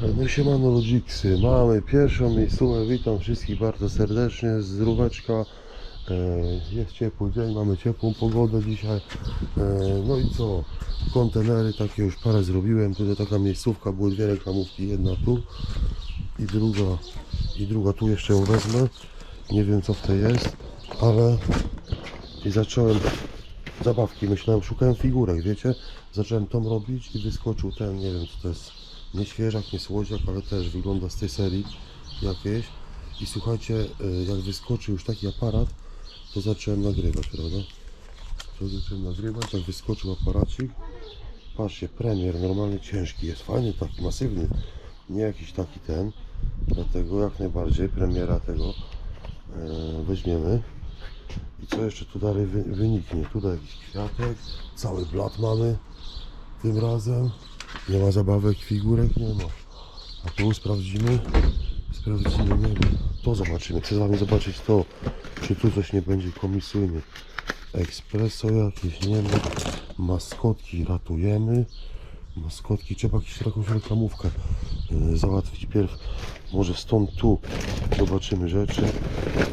No siemano ludziksy, mamy pierwszą miejscówkę, witam wszystkich bardzo serdecznie. Z Róweczka. E, Jest ciepły dzień, mamy ciepłą pogodę dzisiaj. E, No i co, kontenery takie już parę zrobiłem, tutaj taka miejscówka, były dwie reklamówki, jedna tu i druga, i druga tu jeszcze ją wezmę. Nie wiem co w tej jest, ale i zacząłem zabawki, myślałem, szukałem figurek, wiecie, zacząłem tą robić i wyskoczył ten, nie wiem co to jest, nie świeżak, nie słodziak, ale też wygląda z tej serii jakiejś i słuchajcie, y, jak wyskoczył już taki aparat, to zacząłem nagrywać, prawda, to zacząłem nagrywać, jak wyskoczył aparacik, patrzcie, premier, normalnie ciężki jest, fajny taki, masywny, nie jakiś taki ten, dlatego jak najbardziej premiera tego e, weźmiemy. I co jeszcze? Tu dalej wy, wyniknie? Tutaj jakiś kwiatek, cały blat mamy tym razem. Nie ma zabawek, figurek, nie ma. A tu sprawdzimy, sprawdzimy, nie wiem. To zobaczymy, chcę z Wami zobaczyć to, czy tu coś nie będzie komisyjny. Espresso jakieś, nie ma. Maskotki ratujemy. Maskotki, trzeba jakąś jakąś reklamówkę yy, załatwić pierw. Może stąd tu zobaczymy rzeczy.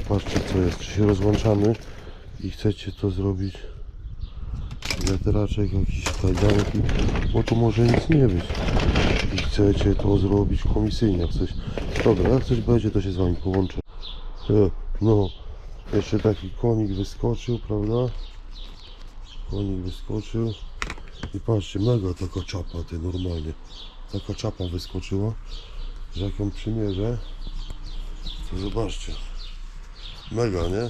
Patrzcie co jest, czy się rozłączamy i chcecie to zrobić wiatraczek, jakiś kajdanek, bo tu może nic nie być. I chcecie to zrobić komisyjnie, jak coś. Dobra, jak coś będzie, to się z wami połączę. E, No, jeszcze taki konik wyskoczył, prawda? Konik wyskoczył. I patrzcie, mega taka czapa, ty normalnie. Taka czapa wyskoczyła, że jak ją przymierzę, to zobaczcie. Mega, nie?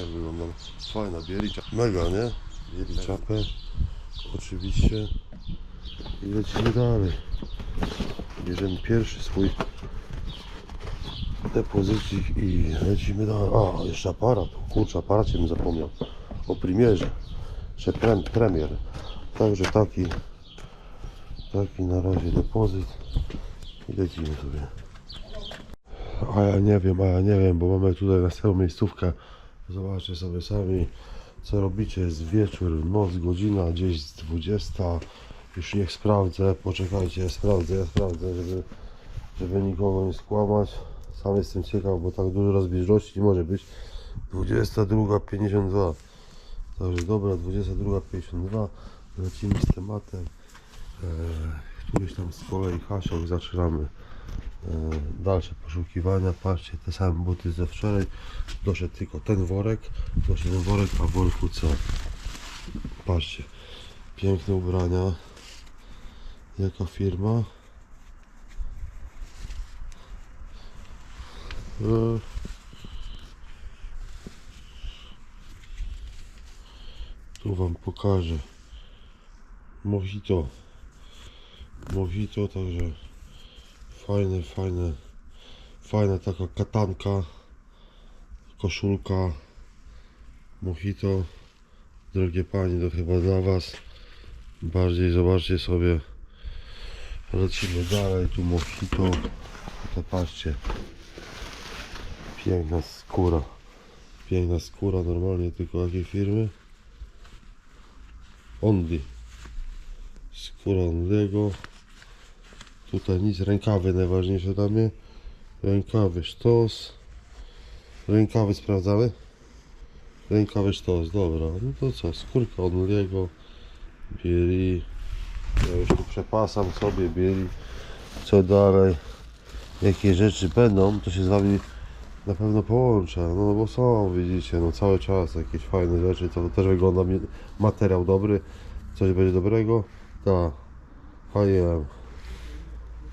Jak wygląda? Fajna, bieli czapa. Mega, nie? Bieli czapę. Oczywiście. I lecimy dalej. Bierzemy pierwszy swój depozycik i lecimy dalej. A, jeszcze aparat. Kurczę, aparacie bym zapomniał. O premierze. Jeszcze prem, premier. Także taki taki na razie depozyt i lecimy sobie. A ja nie wiem, a ja nie wiem, bo mamy tutaj następną miejscówkę. Zobaczcie sobie sami, co robicie. Jest wieczór, noc, godzina gdzieś z 20. Już niech sprawdzę, poczekajcie, sprawdzę, ja sprawdzę, żeby, żeby nikogo nie skłamać. Sam jestem ciekaw, bo tak dużo rozbieżności nie może być. 22.52. Także dobra, 22.52. Lecimy z tematem. E, któryś tam z kolei hasiok zaczynamy dalsze poszukiwania. Patrzcie, te same buty ze wczoraj. Doszedł tylko ten worek. Doszedł ten worek, a w worku co? Patrzcie, piękne ubrania. Jaka firma? E, tu wam pokażę. Mojito. Mojito, także fajne, fajne, fajna taka katanka, koszulka, mojito. Drogie panie, to chyba dla was. Bardziej zobaczcie sobie. Lecimy dalej, tu mojito. To patrzcie. Piękna skóra. Piękna skóra, normalnie tylko jakiej firmy? Only skóra Only'ego tutaj nic, rękawy najważniejsze dla mnie. Rękawy sztos. Rękawy sprawdzamy? Rękawy sztos, dobra. No to co, skórka Only'ego bieli. Ja już tu przepasam sobie bieli. Co dalej? Jakie rzeczy będą, to się z wami na pewno połączę, no bo są, widzicie, no cały czas jakieś fajne rzeczy, to też wygląda materiał dobry, coś będzie dobrego, tak, H&M,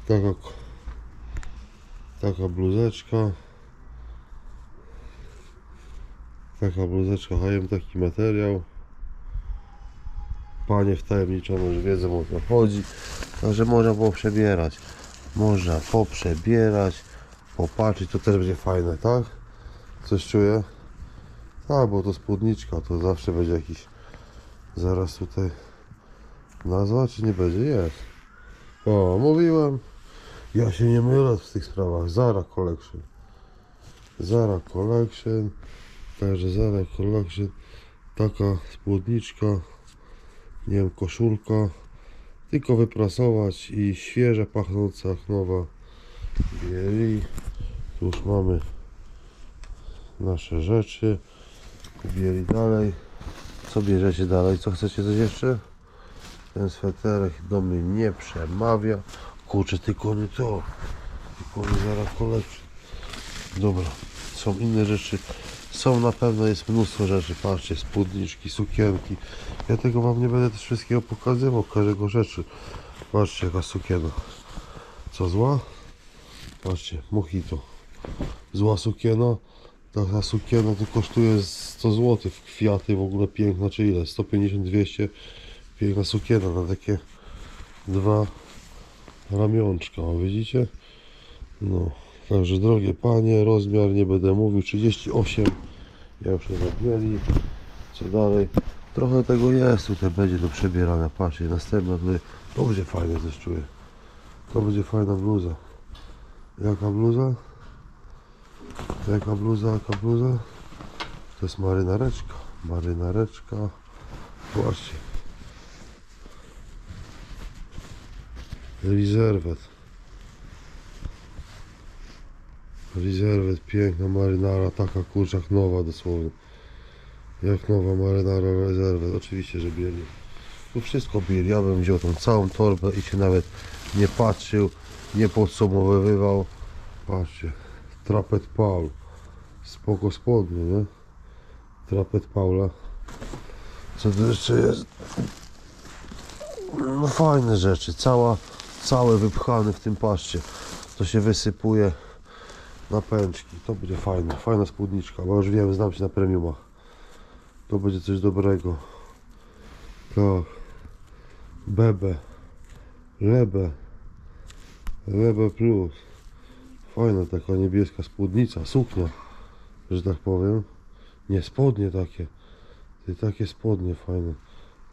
taka, taka bluzeczka, taka bluzeczka H&M, taki materiał, panie wtajemniczone już wiedzą o co chodzi, także można było przebierać, można poprzebierać, popatrzeć, to też będzie fajne, tak? Coś czuję? Tak, bo to spódniczka, to zawsze będzie jakiś zaraz tutaj nazwa, czy nie będzie? Jest. O, mówiłem. Ja się nie mylę w tych sprawach. Zara Collection. Zara Collection. Także Zara Collection. Taka spódniczka. Nie wiem, koszulka. Tylko wyprasować i świeża, pachnąca, nowa bieli. Tu już mamy nasze rzeczy. Bieli dalej. Co bierzecie dalej? Co chcecie coś jeszcze? Ten sweterek do mnie nie przemawia. Kurczę, tylko nie to. Tylko nie zaraz kolekcję. Dobra, są inne rzeczy. Są na pewno, jest mnóstwo rzeczy. Patrzcie, spódniczki, sukienki. Ja tego wam nie będę też wszystkiego pokazywał, każdego rzeczy. Patrzcie, jaka sukiena. Co zła? Patrzcie, mojito. Zła sukiena. Taka sukiena to kosztuje 100 zł kwiaty w ogóle piękna, czy ile? 150-200 piękna sukiena na takie dwa ramionczka, widzicie? No, także drogie panie, rozmiar nie będę mówił, 38 ja już nie zabieli co dalej? Trochę tego jest, tutaj będzie do przebierania, patrzcie, następna tutaj, to będzie fajne też czuję to będzie fajna bluza jaka bluza? Jaka bluza, jaka bluza? To jest marynareczka. Marynareczka. Właśnie. Rezerwet. Rezerwet, piękna marynara, taka kurczak nowa dosłownie. Jak nowa marynara rezerwet. Oczywiście, że bieli. Tu wszystko bieli. Ja bym wziął tą całą torbę i się nawet nie patrzył, nie podsumowywał. Patrzcie. Trapet Paul. Spoko spodnie, nie? Trapet Paula. Co tu jeszcze jest? No fajne rzeczy. Cała, cały wypchany w tym paszcie. To się wysypuje na pęczki. To będzie fajne. Fajna spódniczka, bo już wiem, znam się na premiumach. To będzie coś dobrego. Tak. Bebe. Lebe. Lebe plus. Fajna taka niebieska spódnica, suknia, że tak powiem. Nie, spodnie takie. Takie spodnie fajne.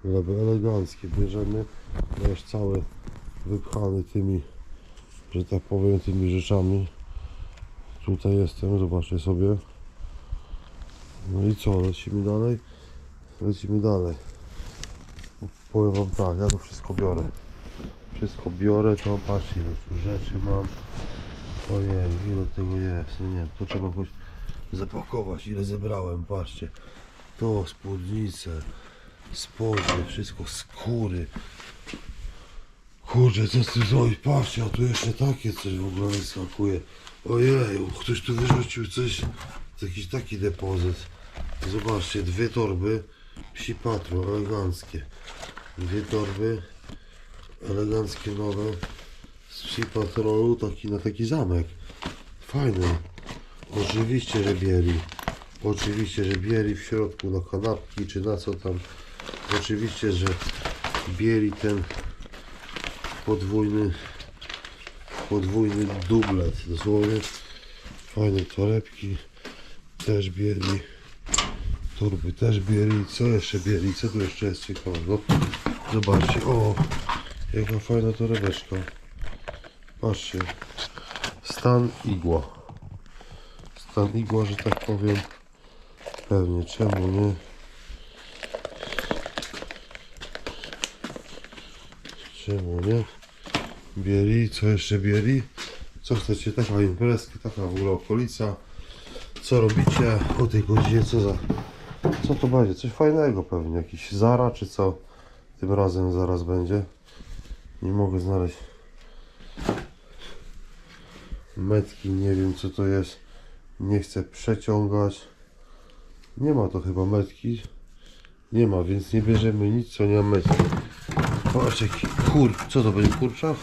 Lebe eleganckie. Bierzemy. Już cały wypchany tymi, że tak powiem, tymi rzeczami. Tutaj jestem, zobaczcie sobie. No i co, lecimy dalej? Lecimy dalej. Powiem wam tak, ja to wszystko biorę. Wszystko biorę, to patrzcie, ile tu rzeczy mam. Ojej, ile tego jest, no nie wiem, to trzeba jakoś zapakować, ile zebrałem, patrzcie. To spódnice, spodnie, wszystko, skóry. Kurczę, co ty zrobić? Patrzcie, a tu jeszcze takie coś w ogóle wyskakuje. Ojej, ktoś tu wyrzucił coś, jakiś taki depozyt. Zobaczcie, dwie torby, psi patro, eleganckie. Dwie torby, eleganckie nowe z psi patrolu taki na taki zamek fajny oczywiście, że bieli oczywiście, że bieli w środku na kanapki czy na co tam oczywiście, że bieli ten podwójny podwójny dublet dosłownie fajne torebki też bieli torby też bieli co jeszcze bieli, co tu jeszcze jest ciekawego zobaczcie, o Jaka fajna torebeczka. Patrzcie. Stan igła. Stan igła, że tak powiem. Pewnie, czemu nie? Czemu nie? Bieli, co jeszcze bieli? Co chcecie? Taka imprezka, taka w ogóle okolica. Co robicie o tej godzinie? Co za... Co to będzie? Coś fajnego pewnie. Jakiś Zara czy co? Tym razem zaraz będzie. Nie mogę znaleźć metki, nie wiem co to jest. Nie chcę przeciągać. Nie ma to chyba metki. Nie ma, więc nie bierzemy nic, co nie ma metki. Patrz jaki kur... Co to będzie kurczak?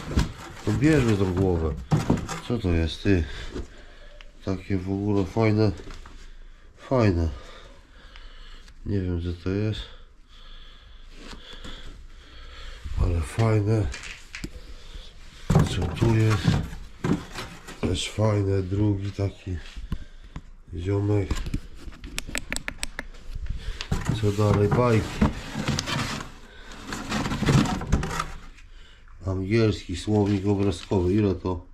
No bierzmy tą głowę. Co to jest ty? Takie w ogóle fajne. Fajne. Nie wiem co to jest. Ale fajne. Co tu jest? Też fajne. Drugi taki ziomek. Co dalej? Bajki. Angielski słownik obrazkowy. Ile to?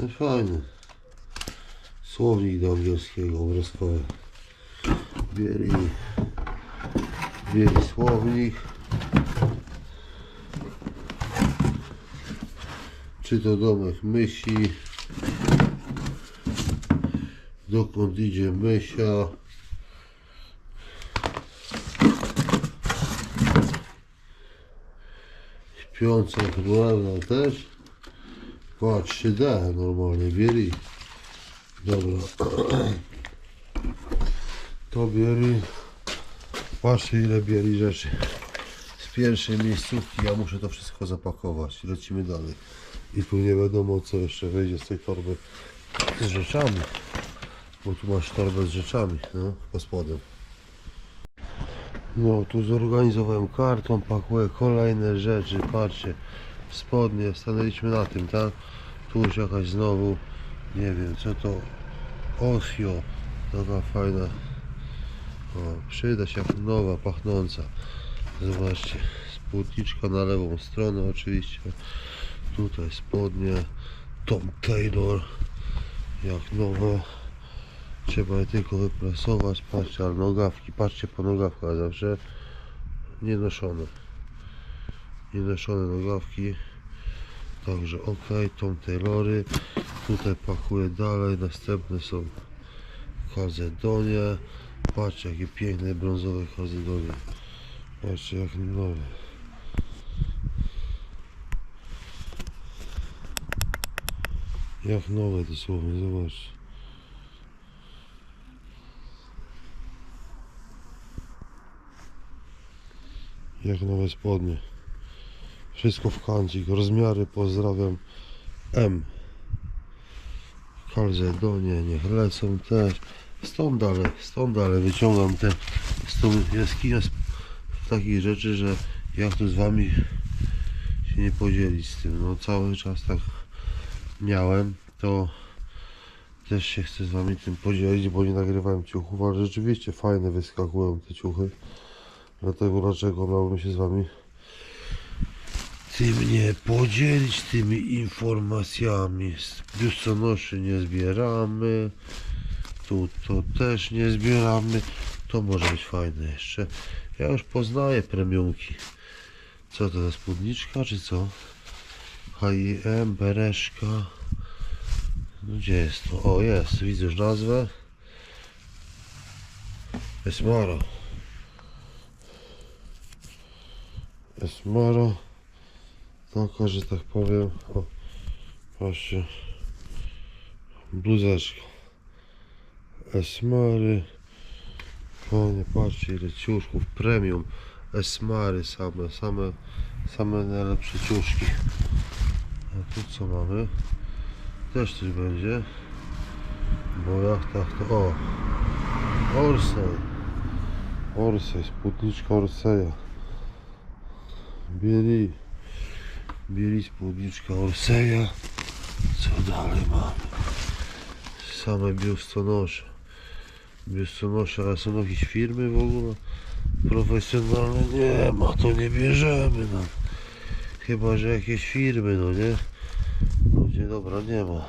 No fajny. Słownik do angielskiego obrazkowy. Bieli. Bieli słownik. Czy to domek myśli? Dokąd idzie myśla? 500 ładna też. Patrz, się da normalnie, bieli. Dobra. To bieli. Patrzcie ile bieli rzeczy. Z pierwszej miejscówki ja muszę to wszystko zapakować. Lecimy dalej. I tu nie wiadomo co jeszcze wyjdzie z tej torby z rzeczami. Bo tu masz torbę z rzeczami, no, pod spodem. No, tu zorganizowałem karton, pakuję kolejne rzeczy, patrzcie, spodnie, stanęliśmy na tym, tak? Tu już jakaś znowu, nie wiem, co to, Osio, taka fajna, o, przyda się nowa, pachnąca, zobaczcie, spódniczka na lewą stronę oczywiście, tutaj spodnie, Tom Taylor, jak nowe, Trzeba je tylko wyprasować, patrzcie, ale nogawki, patrzcie po nogawkach zawsze nienoszone. Nienoszone nogawki. Także ok, Tom Taylory. Tutaj pakuję dalej, następne są kalzedonie. Patrzcie jakie piękne brązowe kalzedonie. Patrzcie jak nowe. Jak nowe dosłownie, zobaczcie. Jak nowe spodnie. Wszystko w kancik. Rozmiary pozdrawiam. M. Kalzedonie, niech lecą też. Stąd dalej, stąd dalej wyciągam te z tą jaskinia takich rzeczy, że jak tu z wami się nie podzielić z tym. No cały czas tak miałem, to też się chcę z wami tym podzielić, bo nie nagrywałem ciuchów, ale rzeczywiście fajne wyskakują te ciuchy. Dlatego dlaczego miałbym się z wami tym nie podzielić tymi informacjami. Biustonoszy nie zbieramy. Tu to też nie zbieramy. To może być fajne jeszcze. Ja już poznaję premiumki. Co to za spódniczka czy co? H&M, bereszka. No gdzie jest to? O jest, widzę już nazwę. Esmara. Esmara taka, że tak powiem o, patrzcie bluzeczka. Esmary fajnie, patrzcie ile ciuszków premium. Esmary same, same same najlepsze ciuszki. A tu co mamy? Też coś będzie. Bo jak tak to o Orsay. Orsay, spódniczka Orseja Bieli Bieli spódniczka Orseja Co dalej mamy? Same biustonosze Biustonosze, ale są jakieś firmy w ogóle Profesjonalne? Nie ma, to nie bierzemy no. Chyba, że jakieś firmy, no nie? Ludzie, dobra, nie ma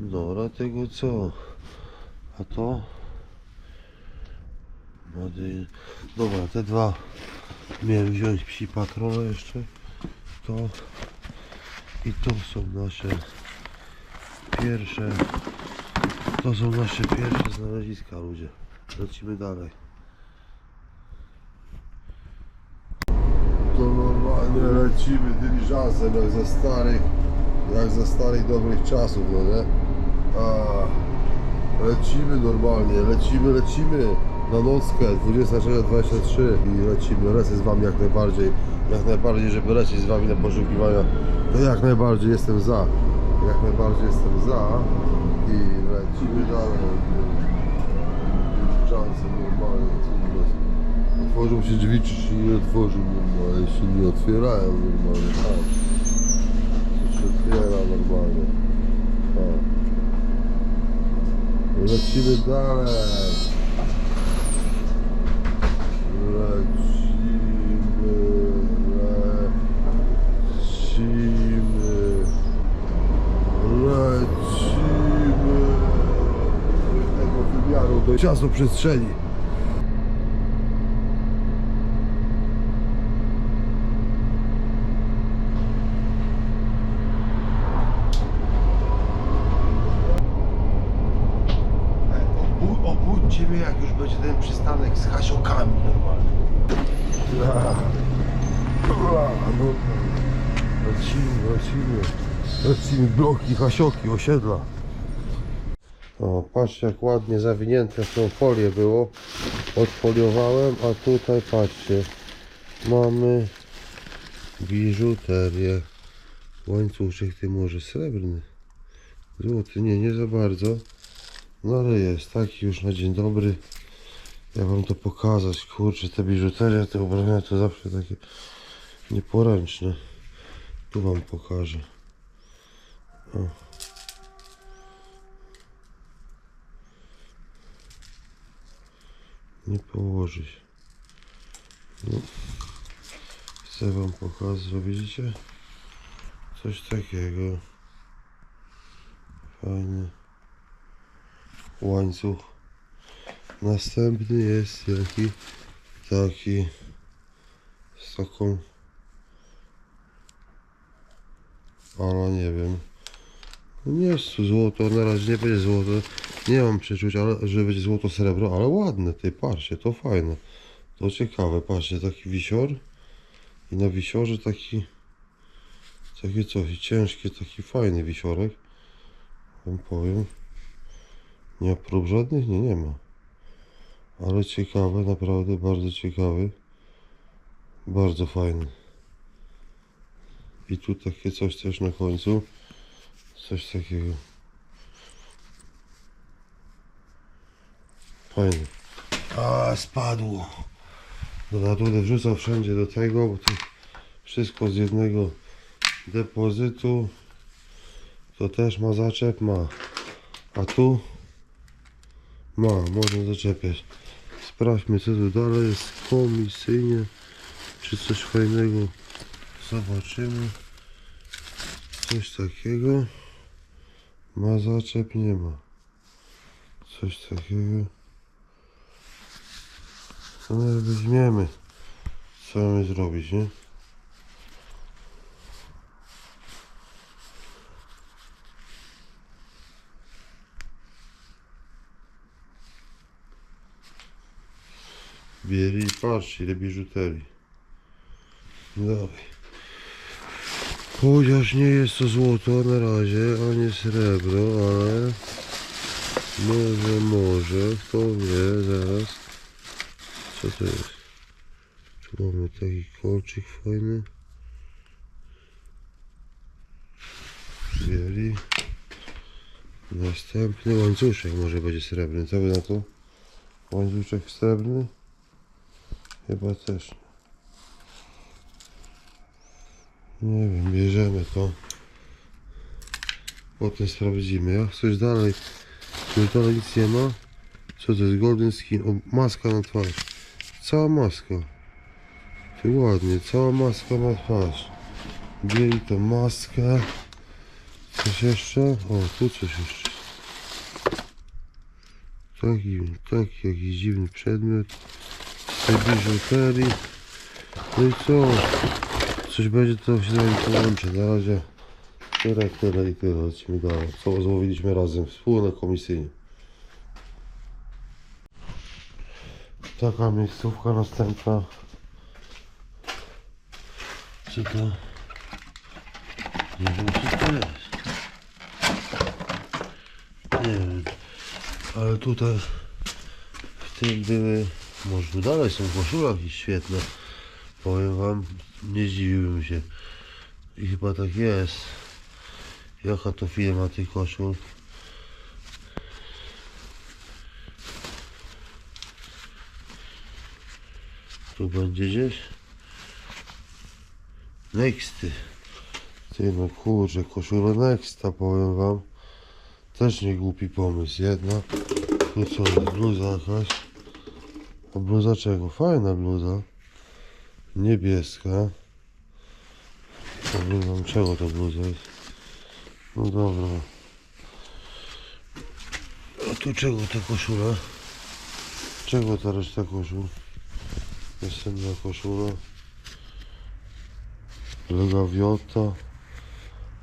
Dobra, tego co? A to? Dobra, te dwa Miałem wziąć psi patrole jeszcze. To i to są nasze pierwsze. To są nasze pierwsze znaleziska ludzie. Lecimy dalej. To normalnie lecimy dyliżansem jak za starych, jak za starych dobrych czasów, no nie? A, lecimy normalnie, lecimy, lecimy na nockę 23.23 i lecimy, lecę z wami jak najbardziej, jak najbardziej, żeby lecieć z wami na poszukiwania, to jak najbardziej jestem za, jak najbardziej jestem za i lecimy dalej. Dyliżansem normalnie, jest? Otworzą się drzwi, czy się nie otworzą normalnie, się nie otwierają normalnie, tak. Się otwiera normalnie, tak. Lecimy dalej. Lecimy, lecimy, lecimy tego wymiaru do czasoprzestrzeni. Zobaczymy jak już będzie ten przystanek z hasiokami normalnie. Ja. Ua, No, lecimy, lecimy. Lecimy bloki, hasioki, osiedla. O, patrzcie jak ładnie zawinięte w tą folię było. Odfoliowałem, a tutaj patrzcie. Mamy biżuterię. Łańcuszek ty może srebrny. Złoty, nie, nie za bardzo. No ale jest, taki już na dzień dobry. Ja wam to pokazać, kurczę, te biżuterie, te ubrania to zawsze takie nieporęczne. Tu wam pokażę. O. Nie położy się. No. Chcę wam pokazać, widzicie? Coś takiego. Fajny łańcuch. Następny jest jaki taki z taką ale nie wiem. Nie jest złoto, na razie nie będzie złoto. Nie mam przeczuć, ale że będzie złoto srebro, ale ładne ty, patrzcie, to fajne. To ciekawe, patrzcie, taki wisior i na wisiorze taki takie coś ciężkie, taki fajny wisiorek. Wam powiem. Nie ma prób żadnych? Nie, nie ma. Ale ciekawe, naprawdę bardzo ciekawy. Bardzo fajny. I tu takie coś też na końcu. Coś takiego. Fajny. A, spadło. Dobra, tu będę wrzucał wszędzie do tego, bo to wszystko z jednego depozytu. To też ma zaczep? Ma. A tu? Ma, można zaczepiać. Sprawdźmy co tu dalej jest komisyjnie. Czy coś fajnego zobaczymy. Coś takiego. Ma zaczep? Nie ma. Coś takiego. No weźmiemy. Co mamy zrobić, nie? Bieli, patrzcie ile biżuterii. Dawaj. Chociaż nie jest to złoto na razie, ani srebro, ale może, może, kto wie, zaraz. Co to jest? Tu mamy taki kolczyk fajny. Bieli. Następny łańcuszek może będzie srebrny. Co wy na to? Łańcuszek srebrny? Chyba też. Nie wiem, bierzemy to. Potem sprawdzimy. Jak coś dalej, coś dalej nic nie ma. Co to jest? Golden skin. O, maska na twarz. Cała maska. Ty ładnie, cała maska na twarz. Bieli to maskę. Coś jeszcze? O, tu coś jeszcze. Taki, taki jakiś dziwny przedmiot tej biżuterii. No i co? Coś będzie to się z nami połączy. Na razie tyle, tyle i tyle. Lecimy dalej. Co złowiliśmy razem wspólnie komisyjnie. Taka miejscówka następna. Co to? Nie wiem co to jest. Nie wiem. Ale tutaj w tym były, może tu dalej są koszule jakieś świetne. Powiem wam, nie zdziwiłbym się. I chyba tak jest. Jaka to firma tych koszul? Tu będzie gdzieś? Nexty. Ty no kurczę, koszula Nexta powiem wam. Też nie głupi pomysł. Jedna. Tu co? Bluza jakaś. A bluza czego? Fajna bluza. Niebieska. Wam czego to bluza jest. No dobra. A tu czego ta koszula? Czego ta reszta koszul? Następna koszula. Legawiota.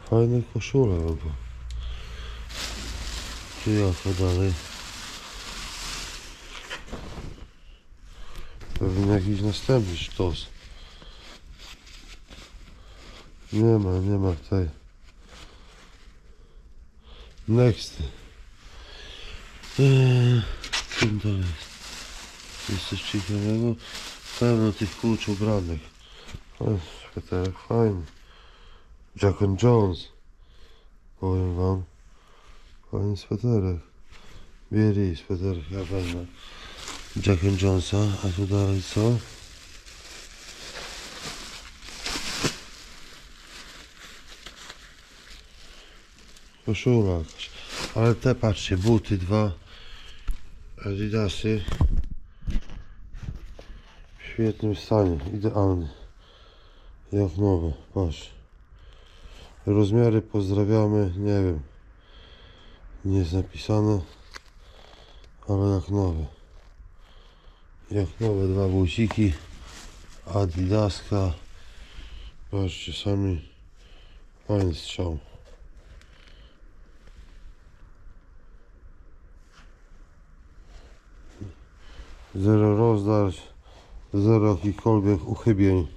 Fajne koszule albo. Tu jaka dalej? Pewnie jakiś następny sztos. Nie ma, nie ma tutaj. Next. Eee, czym to jest? Jest coś ciekawego? Pełno tych kurcz ubranych. O, sweterek fajny. Jack and Jones. Powiem wam. Fajny sweterek. Bieli sweterek, ja wezmę. Jack Jonesa, a tu dalej co? Koszula. Ale te patrzcie, buty dwa Adidasy. W świetnym stanie, idealny jak nowe, patrz. Rozmiary pozdrawiamy, nie wiem. Nie jest napisane ale jak nowe jak nowe dwa buciki Adidaska patrzcie sami fajny strzał Zero rozdarć, zero jakichkolwiek uchybień.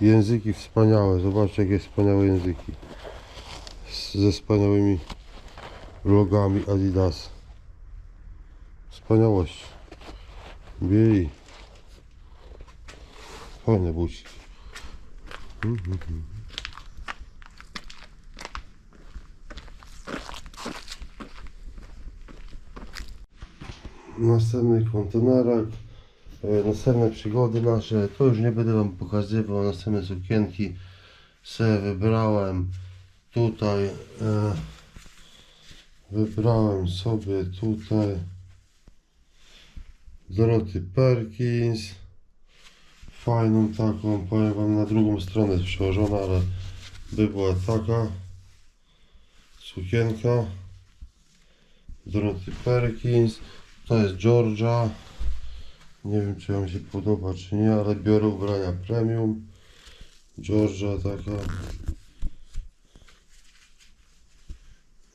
Języki wspaniałe, zobaczcie jakie wspaniałe języki. Ze wspaniałymi logami Adidas. Wspaniałość. Bieli. Fajne buciki. Mhm. następnych kontenerach, e, następne przygody nasze, to już nie będę Wam pokazywał, następne sukienki se wybrałem tutaj, e, wybrałem sobie tutaj Doroty Perkins, fajną taką, powiem Wam na drugą stronę jest przełożona, ale by była taka sukienka Doroty Perkins to jest Georgia. Nie wiem czy wam się podoba czy nie, ale biorę ubrania premium. Georgia taka.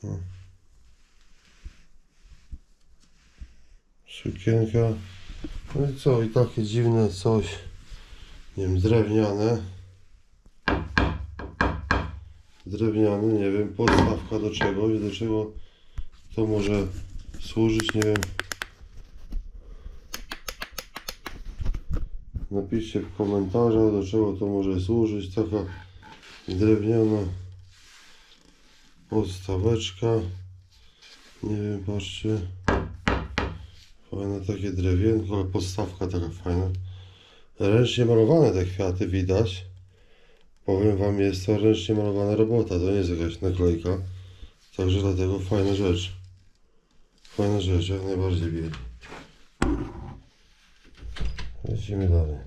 O. Sukienka. No i co? I takie dziwne coś. Nie wiem, drewniane. Drewniane, nie wiem, podstawka do czegoś, do czego to może służyć, nie wiem. Napiszcie w komentarzach, do czego to może służyć. Taka drewniana podstaweczka. Nie wiem, patrzcie. Fajne takie drewienko, podstawka taka fajna. Ręcznie malowane te kwiaty widać. Powiem wam, jest to ręcznie malowana robota, to nie jest jakaś naklejka. Także dlatego fajna rzecz. Fajna rzecz, jak najbardziej bieli. Lecimy dalej.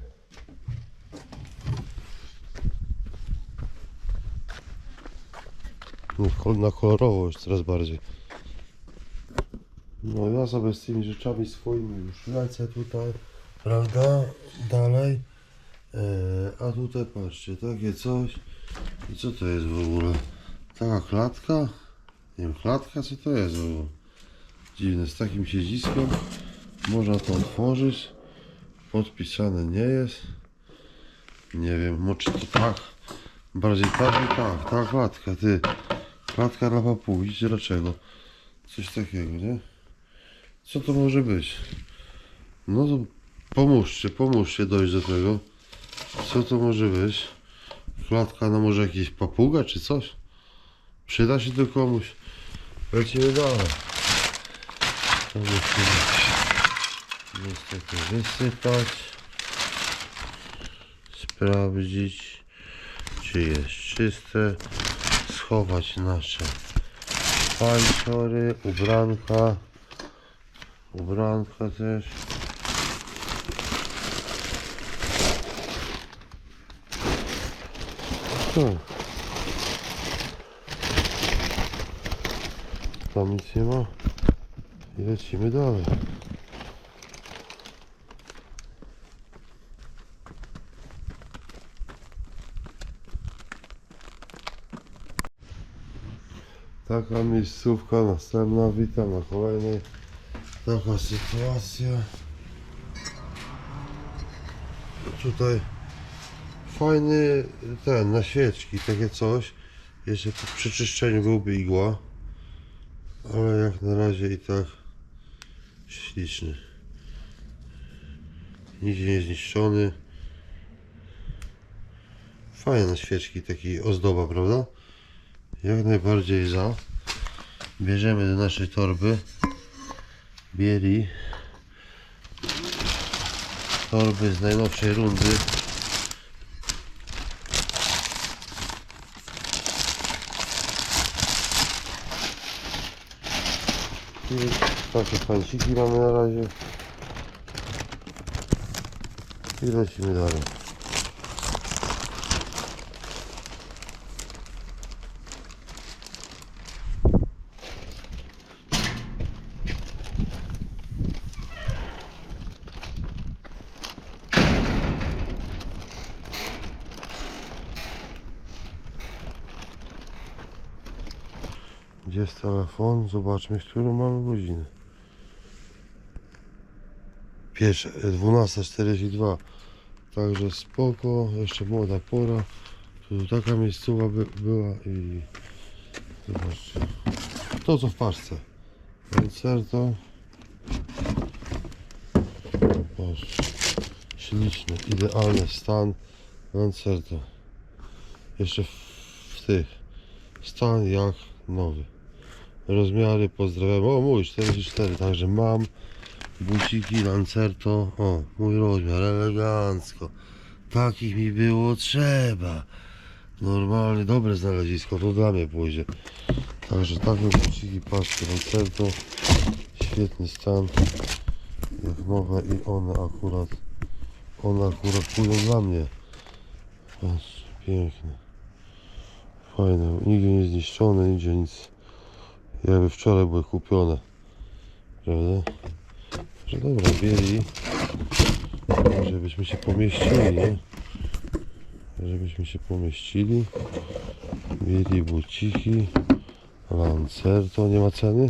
Na kolorowo już coraz bardziej. No ja sobie z tymi rzeczami swoimi już lecę tutaj, prawda? Dalej. E, a tutaj patrzcie, takie coś. I co to jest w ogóle? Taka klatka? Nie wiem, klatka co to jest w ogóle? Dziwne, z takim siedziskiem. Można to otworzyć. Podpisane nie jest. Nie wiem, może to tak. Bardziej tak i tak. Ta klatka, ty. Klatka dla papugi, dlaczego? Coś takiego, nie? Co to może być? No to pomóżcie, pomóżcie dojść do tego. Co to może być? Klatka, no może jakiś papuga czy coś? Przyda się to komuś. Lecimy dalej. To musimy niestety wysypać. Sprawdzić, czy jest czyste. Schować nasze pańczory, ubranka. Ubranka też. Co? Tam nic nie ma. I lecimy dalej. Taka miejscówka następna, witam na kolejnej. Taka sytuacja. tutaj fajny ten, na świeczki, takie coś. Jeszcze po przeczyszczeniu byłby igła. Ale jak na razie i tak śliczny. Nigdzie nie zniszczony. Fajne świeczki, taki ozdoba, prawda? Jak najbardziej za. Bierzemy do naszej torby. Bieri. Torby z najnowszej rundy. I takie fanciki mamy na razie. I lecimy dalej. Gdzie jest telefon? Zobaczmy, którą mamy godzinę. Pierwsza, e, 12.42. Także spoko, jeszcze młoda pora. Tu taka miejscowa by, była i zobaczcie. To co w paczce. Concerto. Boże. Śliczny, idealny stan. Concerto. Jeszcze w, w tych. Stan jak nowy. Rozmiary pozdrawiam. O mój 44, także mam buciki Lancerto. O, mój rozmiar, elegancko. Takich mi było trzeba. Normalnie, dobre znalezisko, to dla mnie pójdzie. Także takie buciki, patrzcie, Lancerto. Świetny stan. Jak nowe i one akurat, one akurat pójdą dla mnie. Patrz, piękne. Fajne, nigdzie nie zniszczone, nigdzie nic. Jakby wczoraj były kupione. Prawda? Że dobra, bieli. Żebyśmy się pomieścili, nie? Żebyśmy się pomieścili. Bieli buciki. Lancerto, nie ma ceny?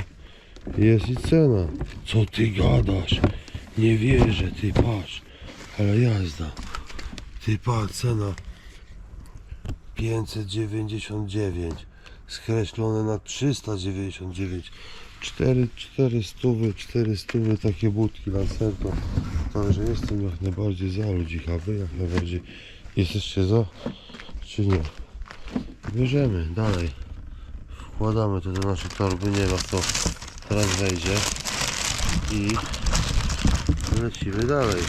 Jest i cena. Co ty gadasz? Nie wierzę, ty patrz. Ale jazda. Ty patrz, cena 599 skreślone na 399 4, 4 stówy, 4 stówy takie budki Lancerto także jestem jak najbardziej za ludzika wy jak najbardziej jesteście za czy nie? Bierzemy dalej. Wkładamy to do naszej torby nie jak to teraz wejdzie. I lecimy dalej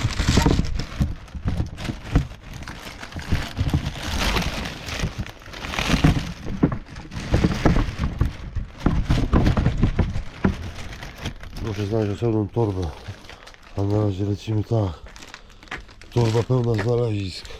Muszę znaleźć osobną torbę. A na razie lecimy tak. Torba pełna znalezisk.